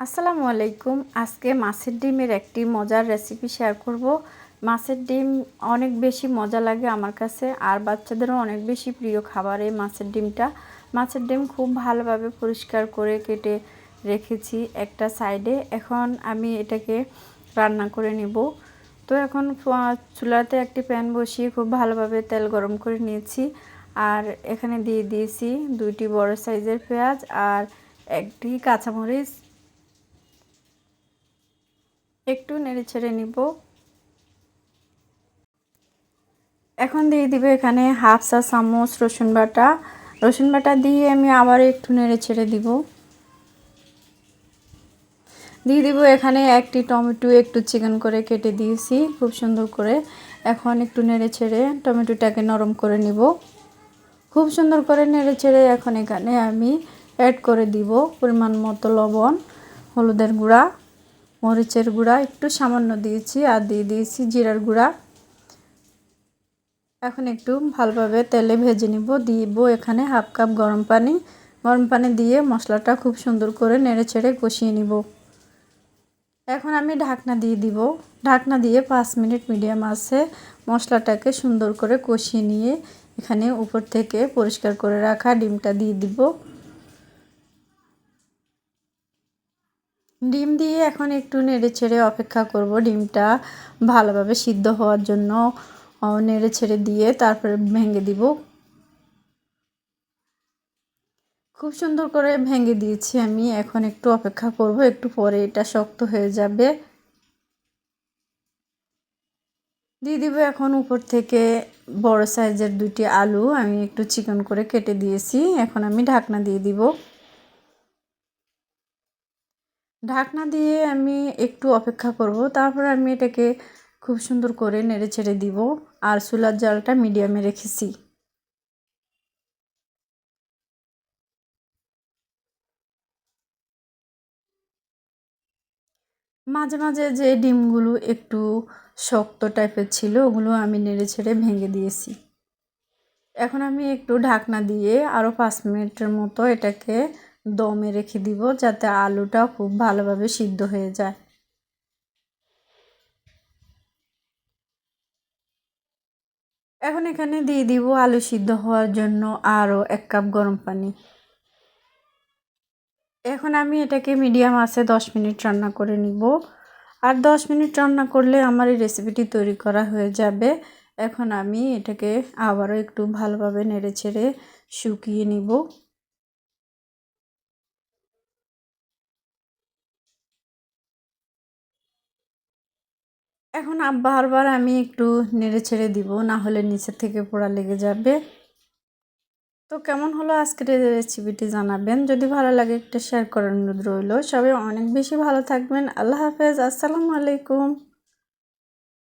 আসসালামু আলাইকুম। আজকে মাছের ডিমের একটি মজার রেসিপি শেয়ার করব। মাছের ডিম অনেক বেশি মজা লাগে আমার কাছে, আর বাচ্চাদেরও অনেক বেশি প্রিয় খাবার এই মাছের ডিমটা। মাছের ডিম খুব ভালোভাবে পরিষ্কার করে কেটে রেখেছি একটা সাইডে এখন আমি এটাকে রান্না করে নিব। তো এখন চুলাতে একটি প্যান বসিয়ে খুব ভালোভাবে তেল গরম করে নিয়েছি। আর এখানে দিয়ে দিয়েছি দুইটি বড় সাইজের পেঁয়াজ আর একটি কাঁচামরিচ একটু নেড়ে ছেড়ে নিব। এখন দিয়ে দিব এখানে হাফ চা চামচ রসুন বাটা। রসুন বাটা দিয়ে আমি আবার একটু নেড়ে ছেড়ে দিব। দিয়ে দিব এখানে একটি টমেটো একটু চিকেন করে কেটে দিয়েছি, খুব সুন্দর করে। এখন একটু নেড়ে ছেড়ে টমেটোটাকে নরম করে নিব। খুব সুন্দর করে নেড়ে ছেড়ে এখন এখানে আমি অ্যাড করে দিব পরিমাণ মতো লবণ, হলুদের গুঁড়া। মরিচের গুঁড়া একটু সামান্য দিয়েছি আর দিয়ে দিয়েছি জিরার গুঁড়া। এখন একটু ভালোভাবে তেলে ভেজে নিব। দিব এখানে হাফ কাপ গরম পানি। গরম পানি দিয়ে মশলাটা খুব সুন্দর করে নেড়ে ছেড়ে কষিয়ে নিব। এখন আমি ঢাকনা দিয়ে দিব। ঢাকনা দিয়ে পাঁচ মিনিট মিডিয়াম আছে মশলাটাকে সুন্দর করে কষিয়ে নিয়ে এখানে উপর থেকে পরিষ্কার করে রাখা ডিমটা দিয়ে দিব। ডিম দিয়ে এখন একটু নেড়ে ছেড়ে অপেক্ষা করব। ডিমটা ভালোভাবে সিদ্ধ হওয়ার জন্য নেড়ে ছেড়ে দিয়ে তারপরে ভেঙে দিব। খুব সুন্দর করে ভেঙে দিয়েছি আমি, এখন একটু অপেক্ষা করব, একটু পরে এটা শক্ত হয়ে যাবে। দিয়ে দিব এখন উপর থেকে বড় সাইজের দুটি আলু, আমি একটু চিকন করে কেটে দিয়েছি, এখন আমি ঢাকনা দিয়ে দিব। ঢাকনা দিয়ে আমি একটু অপেক্ষা করব। তারপর আমি এটাকে খুব সুন্দর করে নেড়ে ছেড়ে দিব আর চুলার জালটা মিডিয়ামে রেখেছি। মাঝে মাঝে যে ডিমগুলো একটু শক্ত টাইপের ছিল, ওগুলো আমি নেড়ে ছেড়ে ভেঙে দিয়েছি। এখন আমি একটু ঢাকনা দিয়ে আরও পাঁচ মিনিটের মতো এটাকে দমে রেখে দিব যাতে আলুটা খুব ভালোভাবে সিদ্ধ হয়ে যায়। এখন এখানে দিয়ে দিব আলু সিদ্ধ হওয়ার জন্য আরও এক কাপ গরম পানি। এখন আমি এটাকে মিডিয়াম আছে দশ মিনিট রান্না করে নিব। আর দশ মিনিট রান্না করলে আমার এই রেসিপিটি তৈরি করা হয়ে যাবে। এখন আমি এটাকে আবারও একটু ভালোভাবে নেড়ে ছেড়ে শুকিয়ে নিব। এখন বারবার আমি একটু নেড়ে ছেড়ে দিব, না হলে নিচে থেকে পোড়া লেগে যাবে। তো কেমন হলো আজকের এই রেসিপিটি জানাবেন। যদি ভালো লাগে একটা শেয়ার করার অনুরোধ রইল। সবাই অনেক বেশি ভালো থাকবেন। আল্লাহ হাফেজ। আসসালামু আলাইকুম।